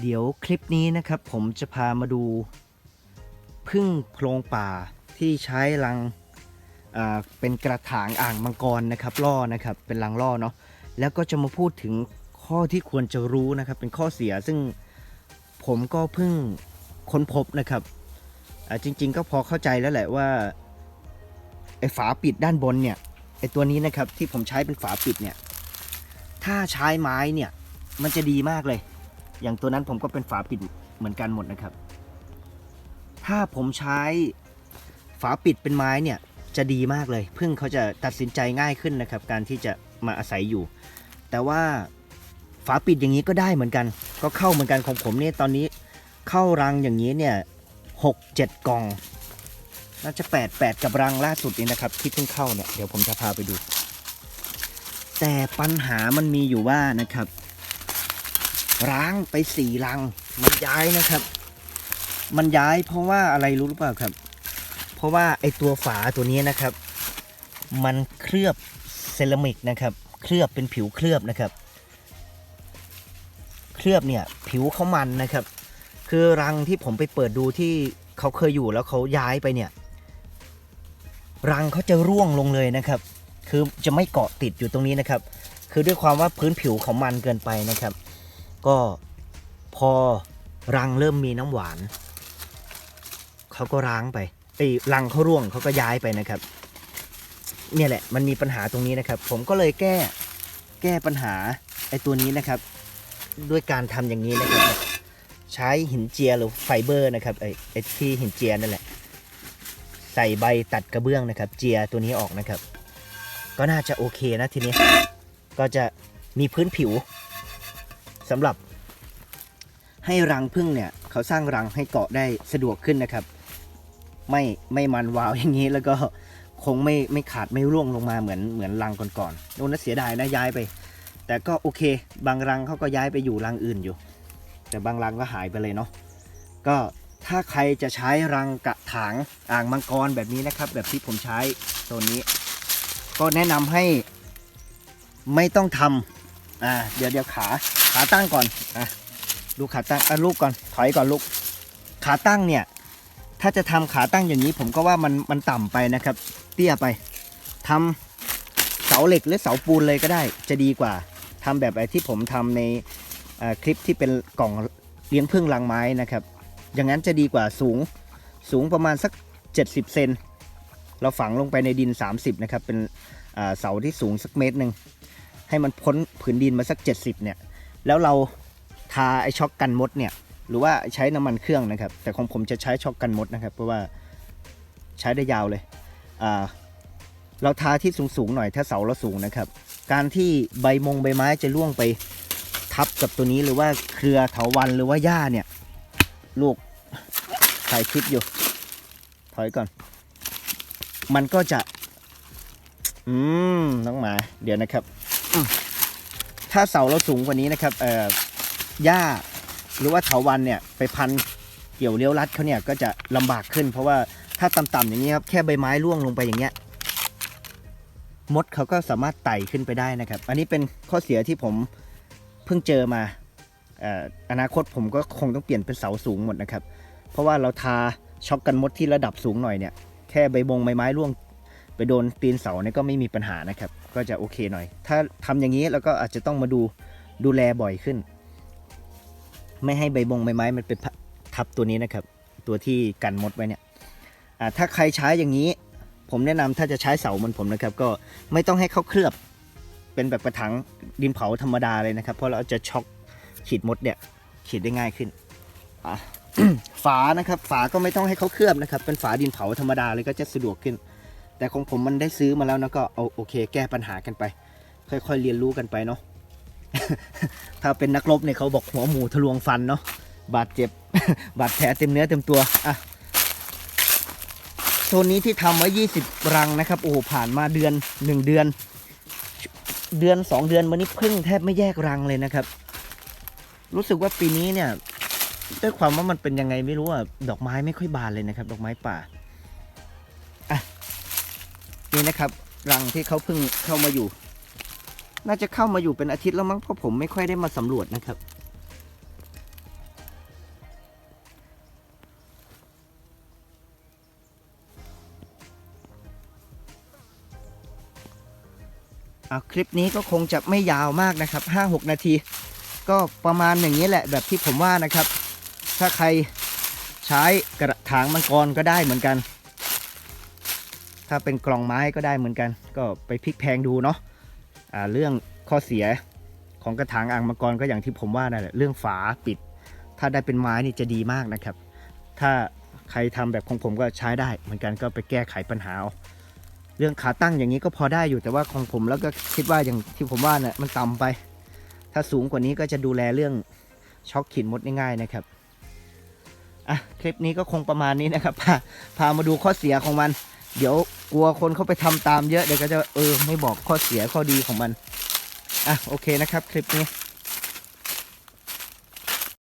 เดี๋ยวคลิปนี้นะครับผมจะพามาดูพึ่งโพรงป่าที่ใช้รังเป็นกระถางอ่างมังกรนะครับล่อนะครับเป็นรังล่อเนาะแล้วก็จะมาพูดถึงข้อที่ควรจะรู้นะครับ เป็นข้อเสียซึ่งผมก็เพิ่งค้นพบนะครับจริง ๆ ก็พอเข้าใจแล้วแหละว่าไอ้ฝาปิดด้านบนเนี่ยไอ้ตัวนี้นะครับที่ผมใช้เป็นฝาปิดเนี่ยถ้าใช้ไม้เนี่ยมันจะดีมากเลย อย่างตัวนั้นผมก็เป็นฝาปิดเหมือนกันหมดนะครับ ถ้าผมใช้ฝาปิดเป็นไม้เนี่ยจะดีมากเลยพึ่งเขาจะตัดสินใจง่ายขึ้นนะครับ การที่จะมาอาศัยอยู่ แต่ว่าฝาปิดอย่างนี้ก็ได้เหมือนกัน ก็เข้าเหมือนกันของผมเนี่ยตอนนี้เข้ารังอย่างนี้เนี่ยหกเจ็ดกล่องน่าจะแปดแปดกับรังล่าสุดนี้นะครับ ที่เพิ่งเข้าเนี่ยเดี๋ยวผมจะพาไปดู แต่ปัญหามันมีอยู่ว่านะครับ ร้างไปสี่รัง มันย้ายนะครับ มันย้ายเพราะว่าอะไรรู้หรือเปล่าครับ เพราะว่าไอตัวฝาตัวนี้นะครับ มันเคลือบเซรามิกนะครับ เคลือบเป็นผิวเคลือบนะครับ เคลือบเนี่ยผิวเขามันนะครับ คือรังที่ผมไปเปิดดูที่เขาเคยอยู่แล้วเขาย้ายไปเนี่ย รังเขาจะร่วงลงเลยนะครับ คือจะไม่เกาะติดอยู่ตรงนี้นะครับ คือด้วยความว่าพื้นผิวเขามันเกินไปนะครับ ก็พอรังเริ่มมีน้ำหวาน เขาก็ร้างไปไอ้รังเขาร่วงเขาก็ย้ายไปนะครับ เนี่ยแหละมันมีปัญหาตรงนี้นะครับ ผมก็เลยแก้แก้ปัญหาไอ้ตัวนี้นะครับ ด้วยการทำอย่างนี้นะครับ ใช้หินเจียหรือไฟเบอร์นะครับไอ้ไอ้ที่หินเจียนั่นแหละ ใส่ใบตัดกระเบื้องนะครับ เจียตัวนี้ออกนะครับ ก็น่าจะโอเคนะทีนี้ก็จะมีพื้นผิว สำหรับ ให้รังพึ่งเนี่ยเขาสร้างรังให้เกาะได้สะดวกขึ้นนะครับ ไม่ไม่มันวาวอย่างนี้แล้วก็คงไม่ไม่ขาดไม่ร่วงลงมาเหมือนเหมือนรังก่อนๆโน่นนะเสียดายนะย้ายไป แต่ก็โอเค บางรังเขาก็ย้ายไปอยู่รังอื่นอยู่ แต่บางรังก็หายไปเลยเนาะก็ถ้าใครจะใช้รังกระถางอ่างมังกรแบบนี้นะครับ แบบที่ผมใช้ตัวนี้ ก็แนะนำให้ไม่ต้องทำ อ่า เดี๋ยวเดี๋ยวขา ขาตั้งก่อน อะ ดูขาตั้ง อะลูกก่อน ถอยก่อนลูก ขาตั้งเนี่ย ถ้าจะทำขาตั้งอย่างนี้ ผมก็ว่ามันมันต่ำไปนะครับ เตี้ยไปทำเสาเหล็กหรือเสาปูนเลยก็ได้ จะดีกว่าทำแบบไอ้ที่ผมทำในคลิปที่เป็นกล่องเลี้ยงพึ่งรังไม้นะครับ อย่างนั้นจะดีกว่าสูง สูงประมาณสัก 70 เซน เราฝังลงไปในดิน 30 นะครับ เป็นเสาที่สูงสักเมตรหนึ่ง ให้มันพ้นผืนดินมาสัก 70เนี่ยแล้วเราทาไอช็อกกันมดเนี่ยหรือว่าใช้น้ำมันเครื่องนะครับ แต่ของผมจะใช้ช็อกกันมดนะครับ เพราะว่าใช้ได้ยาวเลยอ่าเราทาที่สูงๆหน่อยถ้าเสาเราสูงนะครับ การที่ใบมงใบไม้จะล่วงไปทับกับตัวนี้หรือว่าเครือเถาวันหรือว่าหญ้าเนี่ยลูกถ่ายคลิปอยู่ ถอยก่อน มันก็จะ อืมน้องหมา เดี๋ยวนะครับ ถ้าเสาเราสูงกว่านี้นะครับเอ่อหญ้าหรือว่าเถาวันเนี่ยไปพันเกี่ยวเลี้ยวรัดเขาเนี่ยก็จะลำบากขึ้น เพราะว่าถ้าต่ำๆอย่างนี้ครับแค่ใบไม้ร่วงลงไปอย่างเงี้ยมดเขาก็สามารถไต่ขึ้นไปได้นะครับ อันนี้เป็นข้อเสียที่ผมเพิ่งเจอมาเอ่ออนาคตผมก็คงต้องเปลี่ยนเป็นเสาสูงหมดนะครับ เพราะว่าเราทาช็อกกันมดที่ระดับสูงหน่อยเนี่ยแค่ใบบงใบไม้ร่วง ไปโดนตีนเสาเนี่ยก็ไม่มีปัญหานะครับ ก็จะโอเคหน่อย ถ้าทำอย่างนี้แล้วก็อาจจะต้องมาดูดูแลบ่อยขึ้น ไม่ให้ใบบงใบไม้มันไปทับตัวนี้นะครับ ตัวที่กันมดไว้เนี่ยถ้าใครใช้อย่างนี้ ผมแนะนำถ้าจะใช้เสาเหมือนผมนะครับ ก็ไม่ต้องให้เขาเคลือบเป็นแบบกระถางดินเผาธรรมดาเลยนะครับ เพราะเราจะช็อกฉีดมดเนี่ยฉีดได้ง่ายขึ้นฝานะครับ ฝาก็ไม่ต้องให้เขาเคลือบนะครับ เป็นฝาดินเผาธรรมดาเลยก็จะสะดวกขึ้น แต่ของผมมันได้ซื้อมาแล้วนะก็เอาโอเค แก้ปัญหากันไป ค่อยๆเรียนรู้กันไปเนาะถ้าเป็นนักรบเนี่ยเขาบอกหัวหมูทะลวงฟันเนาะบาดเจ็บบาดแผลเต็มเนื้อเต็มตัวอะโซนนี้ที่ทำไว้ 20 รังนะครับ โอ้โหผ่านมาเดือน 1 เดือน เดือน 2 เดือนมานี้พึ่งแทบไม่แยกรังเลยนะครับ รู้สึกว่าปีนี้เนี่ยด้วยความว่ามันเป็นยังไงไม่รู้อะดอกไม้ไม่ค่อยบานเลยนะครับ ดอกไม้ป่า นี่นะครับรังที่เขาเพิ่งเข้ามาอยู่ น่าจะเข้ามาอยู่เป็นอาทิตย์แล้วมั้งเพราะผมไม่ค่อยได้มาสำรวจนะครับ คลิปนี้ก็คงจะไม่ยาวมากนะครับ 5-6 นาที ก็ประมาณอย่างนี้แหละแบบที่ผมว่านะครับ ถ้าใครใช้กระถางมังกรก็ได้เหมือนกัน ถ้าเป็นกล่องไม้ก็ได้เหมือนกัน ก็ไปพลิกแพงดูเนาะอ่าเรื่องข้อเสียของกระถางอ่างมังกรก็อย่างที่ผมว่านั่นแหละเรื่องฝาปิด ถ้าได้เป็นไม้นี่จะดีมากนะครับ ถ้าใครทำแบบของผมก็ใช้ได้ เหมือนกันก็ไปแก้ไขปัญหาเอาเรื่องขาตั้งอย่างนี้ก็พอได้อยู่แต่ว่าของผมแล้วก็คิดว่าอย่างที่ผมว่าเนี่ยมันต่ำไป ถ้าสูงกว่านี้ก็จะดูแลเรื่องช็อกขีดมดง่ายๆนะครับอะคลิปนี้ก็คงประมาณนี้นะครับพาพามาดูข้อเสียของมัน เดี๋ยวกลัวคนเขาไปทำตามเยอะเดี๋ยวก็จะเออไม่บอกข้อเสียข้อดีของมัน อะโอเคนะครับคลิปนี้